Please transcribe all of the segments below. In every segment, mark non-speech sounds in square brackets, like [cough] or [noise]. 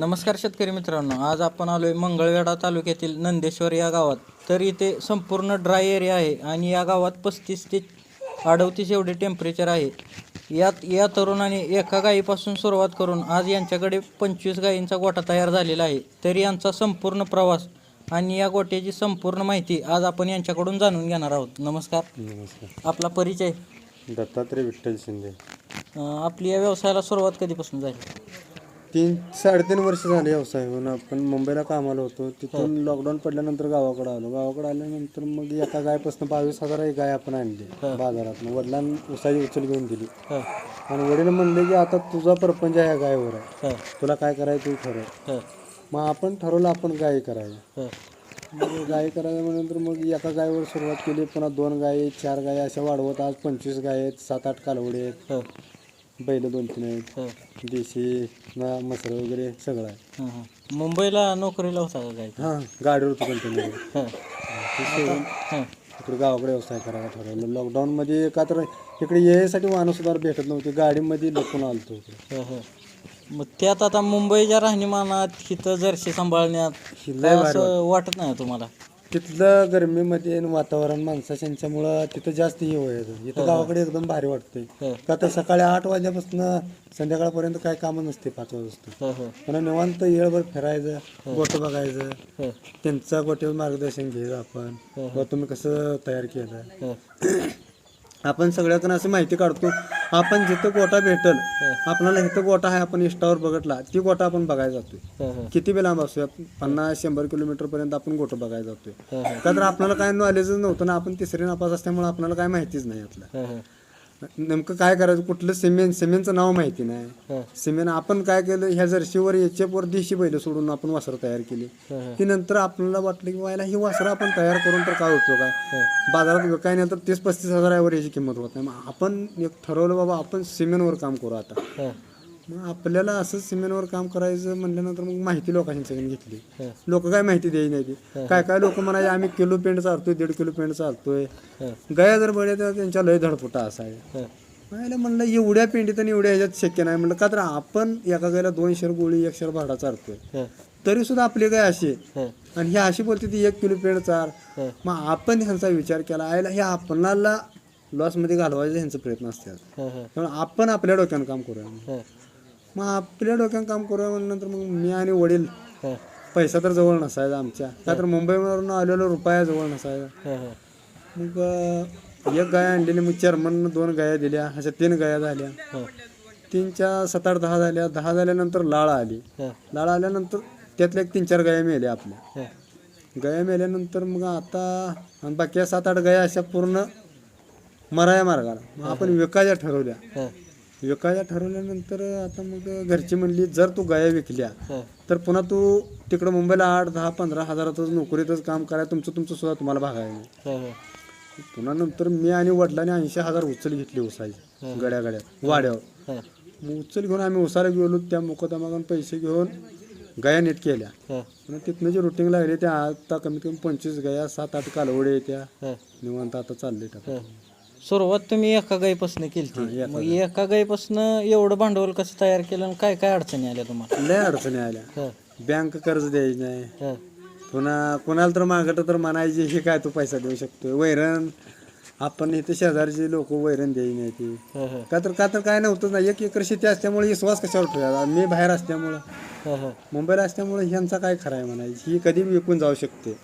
नमस्कार शेतकरी मित्रांनो आज आपण आलोय मंगळवेढा तालुक्यातील नंदेश्वर या गावात. तर इथे संपूर्ण ड्राय एरिया आहे आणि या गावात पस्तीस ते अडतीस एवढे टेम्परेचर आहे. यात या तरुणाने एका गायीपासून सुरुवात करून आज यांच्याकडे पंचवीस गायींचा गोठा तयार झालेला आहे. तर यांचा संपूर्ण प्रवास आणि या गोट्याची संपूर्ण माहिती आज आपण यांच्याकडून जाणून घेणार आहोत. नमस्कार. नमस्कार. आपला परिचय. दत्तात्रय विठ्ठल शिंदे. अं, आपली या व्यवसायाला सुरुवात कधीपासून झाली? तीन साडेतीन वर्ष झाले व्यवसाय होऊन आपण मुंबईला कामाला होतो. तिथून लॉकडाऊन पडल्यानंतर गावाकडे आलो. गावाकडे आल्यानंतर मग एका गायपासून बावीस हजार एक गाय आपण आणली बाजारात वडिलांना उसाची उचल घेऊन दिली. आणि वडील म्हणले की आता तुझा परपंच ह्या गायवर आहे. तुला काय करायचं तू ठरव. मग आपण ठरवलं आपण गाय करायचं हं, मग गाय करायचं म्हणल्यानंतर मग एका गायवर सुरुवात केली. पुन्हा दोन गाय चार गाय अशा वाढवत. आज पंचवीस गाय आहेत सात आठ कालवडे आहेत. बैल दोन तीन आहेत. हं. देशी ना मसर वगैरे सगळं आहे. हं, हं. मुंबईला नोकरीला होता का काय? हां गाडीवर होतो कंटिन्यू हं, ते सोडून हं, इकडे गावाकडे व्यवसाय करायला ठरवलं लॉकडाऊनमध्ये का तर इकडे यायसाठी वाहनं सुद्धा भेटत नव्हते. गाडीमध्ये लपून आलतो. इकडे हं, हं. मग त्यात आता मुंबईच्या राहणीमानात इथं जर्शी सांभाळण्यात असं वाटत नाही तुम्हाला? तिथलं गरमीमध्ये आणि वातावरण माणसाच्या यांच्यामुळं तिथं जास्त हे व्हायचं इथं गावाकडे एकदम भारी वाटतंय. हं, का तर सकाळी आठ वाजल्यापासून संध्याकाळपर्यंत काय कामं नसते पाच वाजता. हं, हं, पुन्हा निवांत येळभर फिरायचं गोट बघायचं. हं, त्यांचं गोट्यावर मार्गदर्शन घ्यायचं आपण. व तुम्ही कसं तयार केलं. हं, [clears throat] आपण सगळ्याकडून अशी माहिती काढतो आपण जिथं गोटा भेटल आपल्याला इथं गोटा आहे आपण इष्टावर बघितला ती गोटा आपण बघायला जातोय. किती बी लांब असू पन्नास शंभर किलोमीटर पर्यंत आपण गोटं बघायला जातोय. का तर आपल्याला काय नॉलेजच नव्हतं ना आपण तिसरी नापास असल्यामुळे आपल्याला काय माहितीच नाही यातलं. नेमकं काय करायचं? कुठलं सिमेंट सिमेंटचं नाव माहिती नाही. सिमेंट आपण काय केलं? ह्या जर्शीवर याच्यावर देशी बैल सोडून आपण वासरं तयार केली. ती नंतर आपल्याला वाटलं की व्हायला ही वासरं आपण तयार करून तर काय उपयोग आहे? बाजारात विकाय नाही तर तीस पस्तीस हजारावर याची किंमत होत नाही. मग आपण एक ठरवलं बाबा आपण सिमेंटवर काम करू आता. मग आपल्याला असं सिमेंटवर काम करायचं म्हणल्यानंतर मग माहिती लोकांच्याकडून घेतली. हं, लोक काय माहिती द्यायची नाही ती. काय काय लोक म्हणायचे आम्ही किलो पेंट चालतोय दीड किलो पेंट चालतोय. गया जर बळ्या तर त्यांच्या लय धडपुटा असा आहे. मला म्हणलं एवढ्या पेंडीत आणि एवढ्या ह्याच्यात शक्य नाही. म्हणलं का तर आपण एका गायला दोन शेर गोळी एक शेर भाडा चालतोय हं, तरी सुद्धा आपली गाय अशी आणि ही अशी बोलते ती एक किलो पेंड चार. मग आपण ह्यांचा विचार केला आयला हे आपणाला लॉसमध्ये घालवायचे ह्यांचे प्रयत्न असतात. त्यामुळे आपण आपल्या डोक्यानं काम करूया. मग आपल्या डोक्यानं काम करूया म्हणल्यानंतर मग मी आणि वडील हं, पैसा तर जवळ नसायचा आमच्या. का तर मुंबईवरून आलेलो रुपया जवळ नसायचा. हं, हं, मग अं, एक गाय आणलेली मग चेअरमन दोन गाया दिल्या अशा तीन गाया झाल्या. हं, तीनच्या सात आठ दहा झाल्या. दहा झाल्यानंतर लाळ आली. हं, लाळ आल्यानंतर त्यातल्या एक तीन चार गाया मेल्या आपल्या. हं, गाया मेल्यानंतर मग आता आणि बाकी सात आठ गाया अशा पूर्ण मराया मार्गाला. मग आपण विकायच्या ठरवल्या. हं, विकायच्या ठरवल्यानंतर आता मग घरची म्हणली जर तू गाया विकल्या हं, तर पुन्हा तू तिकडं मुंबईला आठ दहा पंधरा हजारातच नोकरीतच काम करायला तुमचं तुमचं सुद्धा तुम्हाला भागायला नाही हं, हं, पुन्हा नंतर मी आणि वडिलांनी ऐंशी हजार उचल घेतली उसाची गड्या गड्यात वाड्यावर. हं, मग उचल घेऊन आम्ही उसाला गेलो त्या मुकदमागून पैसे घेऊन गाया नीट केल्या. हं, आणि तिथनं जे रुटीन लागले त्या आता कमीत कमी पंचवीस गाया सात आठ कालवडे त्या हं, निवांत आता चालले टाका हं. सुरुवात तुम्ही एका गाईपासून केली मग एका गाईपासून एवढं भांडवल कसं तयार केलं आणि काय काय अडचणी आल्या तुम्हाला? लय अडचणी आल्या. बँक कर्ज द्यायची नाही. हं, पुन्हा कोणाला तर मागत तर म्हणायचे हे काय तू पैसा देऊ शकतोय? वैरण आपण इथे शेजारचे लोक वैरण द्यायची नाही ती. का तर का तर काय नव्हतं ना एक एकर शेती असल्यामुळे विश्वास कशावर ठेवायचा? मी बाहेर असल्यामुळं. हं, हं, मुंबईला असल्यामुळे ह्यांचा काय खरं आहे म्हणायची? ही कधी विकून जाऊ शकते.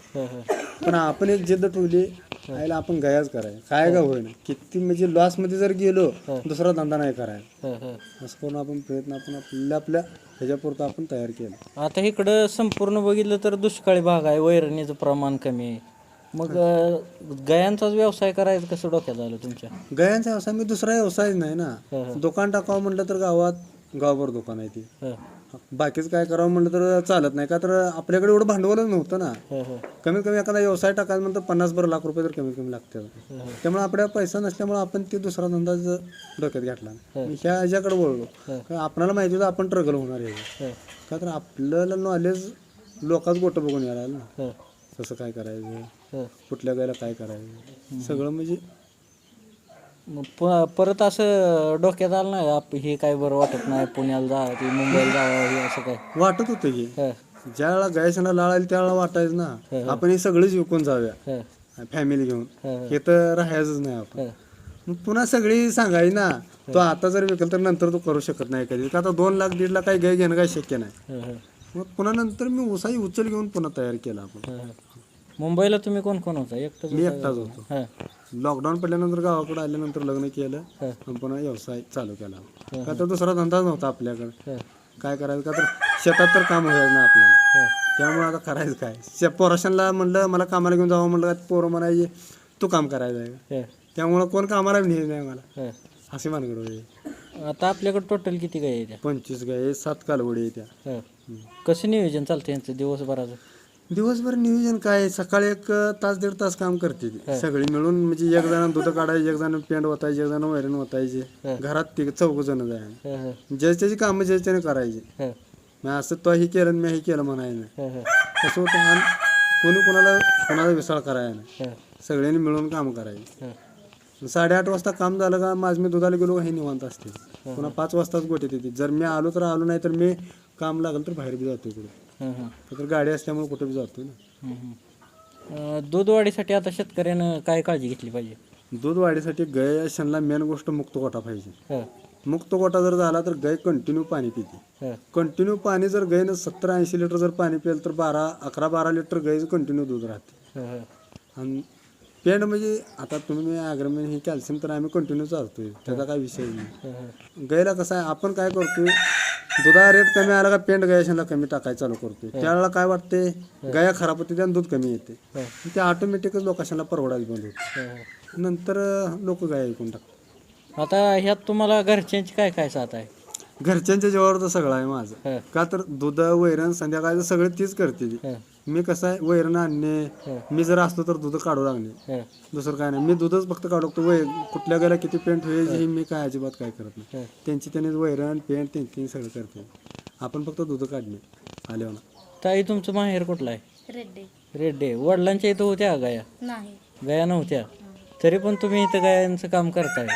पण आपण एक जिद्द ठेवली आयला आपण गयाच करायचं काय का होईना. किती म्हणजे लॉसमध्ये जर गेलो दुसरा धंदा नाही करायचा हं, हं. असं करून आपण प्रयत्न आपण आपल्या आपल्या ह्याच्यापुरतं आपण तयार केलं. आता इकडं संपूर्ण बघितलं तर दुष्काळी भाग आहे वैरणीचं प्रमाण कमी. आहे मग गायांचाच व्यवसाय करायचं कसं डोक्यात आलं तुमच्या? गयांचा व्यवसाय मी दुसरा व्यवसाय नाही हं, ना दुकान टाकावं म्हटलं तर गावात गावभर दुकान आहे ती. हं, बाकीच काय करावं म्हटलं तर चालत नाही. का तर आपल्याकडे एवढं भांडवलच नव्हतं ना. हं, हं, कमीत कमी एखादा व्यवसाय टाकायचं म्हणतं पन्नास बरं लाख रुपये तर कमीत कमी लागतात. हं. त्यामुळे आपल्या पैसा नसल्यामुळे आपण ते दुसरा धंदा ज- डोक्यात घेतला मी ह्या ह्याच्याकडे वळलो. आपल्याला माहिती होतं आपण ट्रगल होणार आहे. का तर आपल्याला नॉलेज लोकांच गोटं बघून यायला ना हं, कसं काय करायचं? हं. कुठल्या गायला काय करायचं? सगळं म्हणजे मग प- परत असं डोक्यात आलं नाही आप हे काय बरं वाटत नाही पुण्याला जा ते मुंबईला जावं हे असं काय? वाटत होतं की. हं, ज्या वेळेला गायसना लाळ आली त्यावेळेला वाटायचं ना आपण हे सगळेच विकून जाऊया. हं, फॅमिली घेऊन. हं, तर राहायचंच नाही आपण. हं, मग पुन्हा सगळी सांगाय ना तो आता जर विकल तर नंतर तू करू शकत नाही कधी. का आता दोन लाख दीड लाख काही गाय घेणं काही शक्य नाही. हं, हं, मग पुन्हा नंतर मी उसाई उचल घेऊन पुन्हा तयार केला आपण. हं, हं. मुंबईला तुम्ही कोण कोण होता? एकटंच मी होता? एकटाच होतो. हं, लॉकडाऊन पडल्यानंतर गावाकडे आल्यानंतर लग्न केलं. हं, आणि पुन्हा व्यवसाय चालू केला. का तर दुसरा धंदाच नव्हता आपल्याकडे. हं, काय करायचं? का तर शेतात तर काम व्हायचं नाही आपल्याला. हं, त्यामुळे आता करायचं काय? शे पोराशांना म्हणलं मला कामाला घेऊन जावं म्हणलं. का पोरं म्हणायचे तू काम करायचं आहे? हं, त्यामुळं कोण कामाला नेत नाही मला हं. असे मानगड होते. आता आपल्याकडे टोटल किती गाय आहे त्या पंचवीस गाय सात कालवडी आहे त्या हं. कसं नियोजन चालतं यांचं दिवसभराचं? दिवसभर नियोजन काय सकाळी एक तास दीड तास काम करते ती. सगळी मिळून म्हणजे एक जण दूध काढायचे एक जण पेंड ओतायचे एक जण वैरण ओतायचे. घरात ते चौघ जण जाय. ज्याची त्याची कामं ज्याच्याने करायची. मग असं तो ही केलं मी हे केलं म्हणायचं. कसं होतं आणि कोणी कोणाला कोणाला विसाळ करायला सगळ्यांनी मिळून काम करायचे. साडेआठ वाजता काम झालं का माझ मी दुधाला गेलो हे निवांत असते. पुन्हा पाच वाजताच गोटे येते. जर मी आलो तर आलो नाही तर मी काम लागलं तर बाहेर बी जातो इकडे. हं, हं, तर गाडी असल्यामुळे कुठे बी जातो ना. हं, हं. अं, दूध वाढीसाठी आता शेतकऱ्यानं काय काळजी घेतली पाहिजे? दूध वाढीसाठी गाय अशांना मेन गोष्ट मुक्त गोठा पाहिजे. हं, मुक्त गोठा जर झाला तर गाय कंटिन्यू पाणी पिते. हं, कंटिन्यू पाणी जर गायनं सत्तर ऐंशी लिटर जर पाणी पिलं तर बारा अकरा बारा लिटर गायचं कंटिन्यू दूध राहते. हं, हं, आणि पेंड म्हणजे आता तुम्ही आग्रमेन हे कॅल्शियम तर आम्ही कंटिन्यू चालतोय. त्याचा काय विषय नाही. गायला कसं आहे आपण काय करतोय दुधा रेट कमी आला का पेंट गायशाला कमी टाकायला चालू करतोय. त्यावेळेला काय वाटते गाया खराब होते त्यानं दूध कमी येते. ते ऑटोमॅटिकच लोकांना परवडायला बंद होते. नंतर लोक गाय ऐकून टाकतात. आता ह्यात तुम्हाला घरच्यांची काय काय साथ आहे? घरच्यांच्या जेव्हावर तर सगळं आहे माझं. का तर दूध वैरण संध्याकाळचं सगळं तीच करते मी कसं आहे वैरण आणणे मी जर असलो तर दूध काढू लागणे. हं, दुसरं काय नाही. मी दूधच फक्त काढू लागतो. वै कुठल्या गायला किती पेंट होईल हे. मी काय अजिबात काय करत नाही. हं. त्यांची त्यांनीच वैरण पेंट त्यांची सगळं करते. आपण फक्त दूध काढणे. आल्यावर. ताई तुमचं माहेर कुठलं आहे? रेड्डे. रेड्डे. वडिलांच्या इथं होत्या गाया? नाही. गाया नव्हत्या? तरी पण तुम्ही इथं गायांचं काम करताय.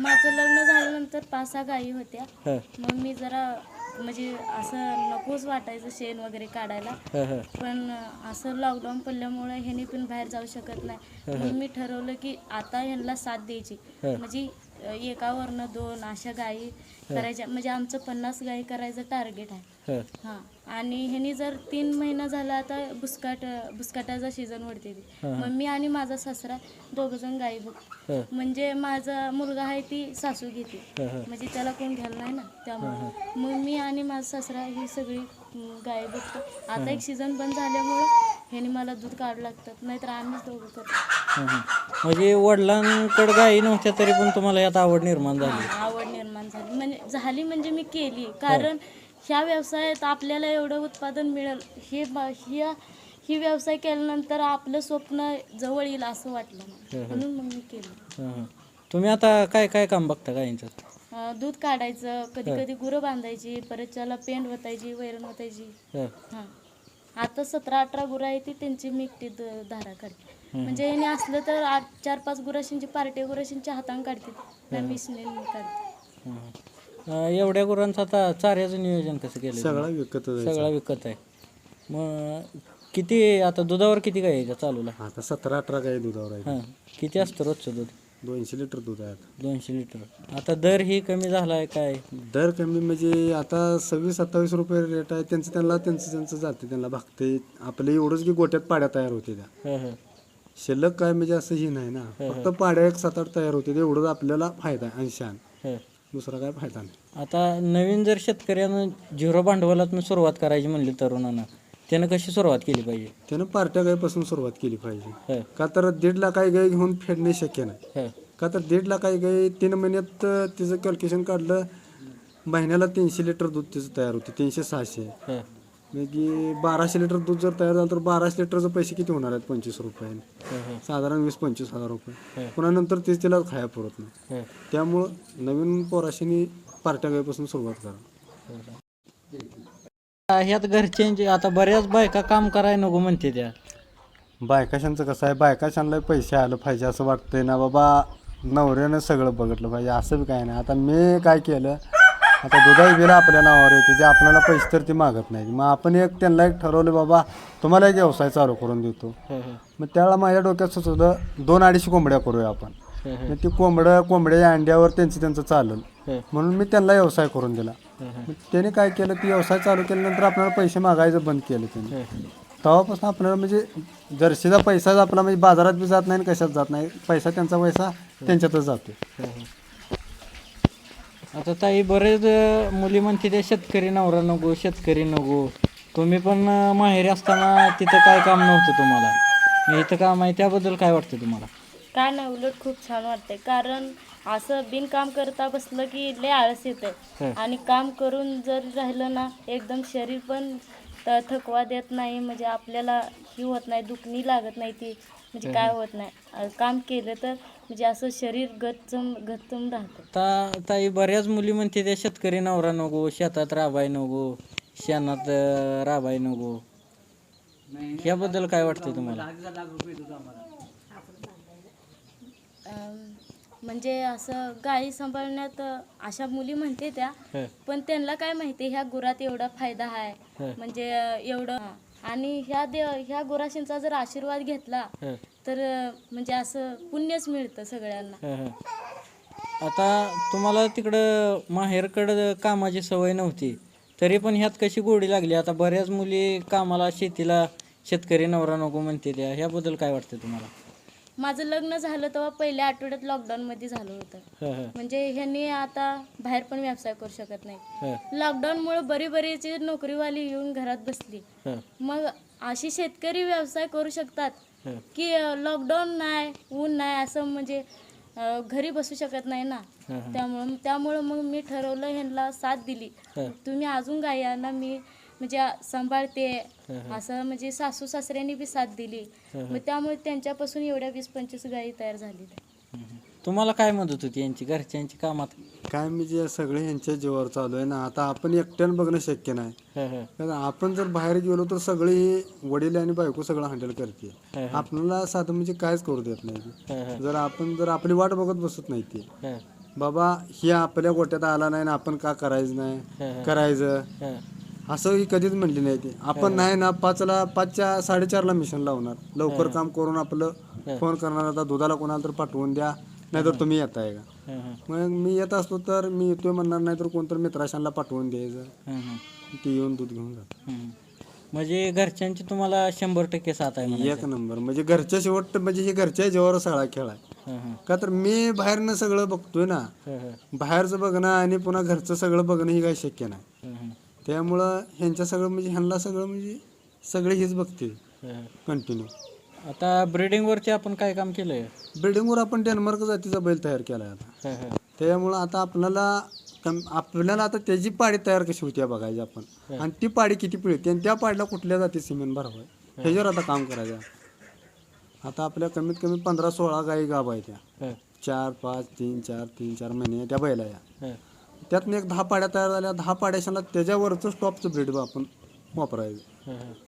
माझं लग्न झाल्यानंतर पाच सहा गायी होत्या. हं, मग मी जरा म्हणजे असं नकोच वाटायचं शेण वगैरे काढायला. पण असं लॉकडाऊन पडल्यामुळे ह्यानी पण बाहेर जाऊ शकत नाही. मग मी ठरवलं की आता ह्यांना साथ द्यायची. म्हणजे एकावरनं दोन अशा गायी करायच्या. म्हणजे आमचं पन्नास गायी करायचं टार्गेट आहे. हां. आणि ह्यानी जर तीन महिना झाला आता बुसकाट बुसकाटाचा सीझन वाढते ती. मग मी आणि माझा सासरा दोघंजण गायी बघतो. हं, म्हणजे माझा मुलगा आहे ती सासू घेते. हं, हं. म्हणजे त्याला कोण घ्यायला नाही ना त्यामुळे. मग मी आणि माझा सासरा ही सगळी अं, गाय बघतो. आता एक सीझन बंद झाल्यामुळे ह्याने मला दूध काढू लागतात नाहीतर आम्हीच दोघं करतो. हं, हं. म्हणजे वडिलांकडे गायी नव्हत्या तरी पण तुम्हाला यात आवड निर्माण झाली. आवड निर्माण झाली. म्हणजे झाली म्हणजे मी केली. कारण ह्या व्यवसायात आपल्याला एवढं उत्पादन मिळेल हे ह्या ही व्यवसाय केल्यानंतर आपलं स्वप्न जवळ येईल असं वाटलं मला. म्हणून मग मी केलं. हं, हं. तुम्ही आता काय काय काम बघता गायींचं अं, दूध काढायचं कधी कधी गुरं बांधायची परत त्याला पेंड वतायची वैरण वतायची. हं, हां. आता सतरा अठरा गुरं आहे ती त्यांची मी एकटी द- धारा काढते. म्हणजे याने असलं तर आठ चार पाच गुराशींची पार्टी गुराशींच्या हाताने काढते. त्या मिशने काढते. हं, हं. अं, एवढ्या गुरांचं आता चाऱ्याचं नियोजन कसं केलं सगळा विकत सगळा विकत आहे. मग किती आता दुधावर किती गाय आहे चालूला? आता सतरा अठरा गाय दुधावर आहे हां किती असतं रोजचं दूध? दोनशे लिटर दूध आहे आता. दोनशे लिटर. आता दर ही कमी झाला आहे काय? दर कमी म्हणजे आता सव्वीस सत्तावीस रुपये रेट आहे. त्यांचं त्यांना त्यांचं त्यांचं जाते. त्यांना भागते. आपलं एवढंच की गोट्यात पाड्या तयार होते त्या. हं, हं. शिल्लक काय म्हणजे असं ही नाही ना. फक्त पाड्या एक सात आठ तयार होते. एवढंच आपल्याला फायदा आहे. अंशान हं. दुसरा काय फायदा नाही. आता नवीन जर शेतकऱ्यानं झिरो भांडवलातून सुरुवात करायची म्हणली तरुणांना त्यानं कशी सुरुवात केली पाहिजे? त्यानं पार्ट्या गायपासून सुरुवात केली पाहिजे. हं, का तर दीड लाख गाय घेऊन फेडणे शक्य नाही. हं, का तर दीड लाख गाय तीन महिन्यात अं, तिचं कॅल्क्युलेशन काढलं महिन्याला तीनशे लिटर दूध तिचं तयार होते तीनशे सहाशे. हं, म्हणजे बाराशे लिटर दूध जर तयार झालं तर बाराशे लिटरचे पैसे किती होणार आहेत? पंचवीस रुपये साधारण वीस पंचवीस हजार रुपये. पुन्हा नंतर तेच तिला खाया पुरत नाही. त्यामुळं नवीन पोराशीनी पार्ट्या गायपासून सुरुवात करा. ह्यात घरच्यांचे आता बऱ्याच बायका काम करायला नको म्हणते त्या. बायकाशांचं कसं आहे? बायकाशांना पैसे आलं पाहिजे असं वाटतंय ना बाबा. नवऱ्यानं सगळं बघितलं पाहिजे. असं बी काय नाही. आता मी काय केलं? आता दुधाई बिल आपल्या नावावर येते ते आपल्याला पैसे तर ते मागत नाही मग आपण एक त्यांना एक ठरवलं बाबा तुम्हाला एक व्यवसाय चालू करून देतो. मग त्यावेळेला माझ्या डोक्यात सुचवलं दोन अडीचशे कोंबड्या करूया आपण. मग ती कोंबड्या कोंबड्याच्या अंड्यावर त्यांचं त्यांचं चालेल. म्हणून मी त्यांना व्यवसाय करून दिला. मग त्याने काय केलं ती व्यवसाय चालू केल्यानंतर आपल्याला पैसे मागायचं बंद केलं त्याने. तेव्हापासून आपल्याला म्हणजे जर्सीचा पैसाच आपला म्हणजे बाजारात बी जात नाही आणि कशात जात नाही. पैसा त्यांचा पैसा त्यांच्यातच जातो. आता ताई बरेच मुली म्हणते ते शेतकरी नवरा नको शेतकरी नको. तुम्ही पण माहेरी असताना तिथं काय काम नव्हतं तुम्हाला? इथं काम आहे त्याबद्दल काय वाटतं तुम्हाला? काय नाही उलट खूप छान वाटतंय. कारण असं बिनकाम करता बसलं की लय आळस. येतं आणि काम करून जर राहिलं ना एकदम शरीर पण थकवा देत नाही म्हणजे आपल्याला ही होत नाही दुखणी लागत नाही ती. म्हणजे काय होत नाही. काम केलं तर म्हणजे असं शरीर गच्चम गच्चम राहतं. आता ताई बऱ्याच मुली म्हणते ते शेतकरी नवरा नको शेतात राबाय नको शेणात अं, राबाय नको. याबद्दल काय वाटतं तुम्हाला? म्हणजे असं गाई सांभाळण्यात अ, अशा मुली म्हणते त्या हं, पण त्यांना काय माहिती ह्या गुरात एवढा फायदा आहे हं, म्हणजे अ, एवढं आणि ह्या देव ह्या गुराशींचा जर आशीर्वाद घेतला हं, तर म्हणजे असं पुण्यच मिळतं सगळ्यांना. हं, हं. आता तुम्हाला तिकडं माहेरकडं कामाची सवय नव्हती तरी पण ह्यात कशी गोडी लागली? आता बऱ्याच मुली कामाला शेतीला शेतकरी नवरा नको म्हणते त्या. ह्याबद्दल काय वाटतं तुम्हाला? माझं लग्न झालं तेव्हा पहिल्या आठवड्यात लॉकडाऊनमध्ये झालं होतं. हं, हं, म्हणजे ह्यांनी आता बाहेर पण व्यवसाय करू शकत नाही. हं, लॉकडाऊनमुळे बरी बरीची नोकरीवाली येऊन घरात बसली. हं, मग अशी शेतकरी व्यवसाय करू शकतात. की लॉकडाऊन नाही ऊन नाही असं म्हणजे अ, घरी बसू शकत नाही ना. त्यामुळं त्यामुळं मग मी ठरवलं ह्यांना साथ दिली. तुम्ही अजून गायांना मी म्हणजे सांभाळते. असं म्हणजे सासू सासऱ्यांनी बी साथ दिली. मग त्यामुळे त्यांच्यापासून एवढ्या वीस पंचवीस गायी तयार झाली. तुम्हाला काय मदत होती यांची घरच्यांची कामात? काय म्हणजे सगळे ह्यांच्या जीवावर चालू आहे ना आता आपण एकट्यानं बघणं शक्य नाही. हं, हं, कारण आपण जर बाहेर गेलो तर सगळे हे वडील आणि बायको सगळं हँडल करते आपल्याला साधं म्हणजे कायच करू देत नाही. हं, हं, जर आपण जर आपली वाट बघत बसत नाही ती. हं, बाबा ही आपल्या गोट्यात आला नाही ना आपण का करायचं नाही? करायचं? हं, असं ही कधीच म्हणली नाही ती. आपण नाही ना पाचला पाचच्या साडेचारला मिशन लावणार. लवकर काम करून आपलं फोन करणार. आता दुधाला कोणाला तर पाठवून द्या. नाहीतर तुम्ही येताय का? मग मी येत असलो तर मी येतोय म्हणणार नाही तर कोणतर मित्राशांना पाठवून द्यायचं. ते येऊन दूध घेऊन जात. म्हणजे घरच्यांची तुम्हाला शंभर टक्के साथ आहे म्हणायचं. एक नंबर. म्हणजे घरच्या शेवट म्हणजे हे घरच्या जेव्हा सगळा खेळ आहे. हं, हं, का तर मी बाहेरनं सगळं बघतोय ना हं, हं, बाहेरचं बघणं आणि पुन्हा घरचं सगळं बघणं ही काही शक्य नाही. हं, हं, त्यामुळं ह्यांच्या सगळं म्हणजे ह्यांना सगळं म्हणजे सगळे हेच बघते हं, हं. कंटिन्यू आता ब्रिडिंगवरचे आपण काय काम केलंय? बिल्डिंगवर आपण डेन्मार्क जातीचा बैल तयार केला आहे आता. हं, हं, त्यामुळं आता आपल्याला कम- आपल्याला आता त्याची पाडी तयार कशी होती बघायची आपण. आणि ती पाडी किती पिळते आणि त्या पाडीला कुठल्या जाती सिमेंट भरावं? ह्याच्यावर आता काम करायचं. आहे. आता आपल्या कमीत कमी पंधरा सोळा गाई गाभ त्या हं, चार पाच तीन चार तीन चार महिने त्या बैला या. हं. त्यातनं एक दहा पाड्या तयार झाल्या. दहा पाड्याशाला त्याच्यावरचं स्टॉपचं ब्रीड आपण वापरायचं. हं, हं.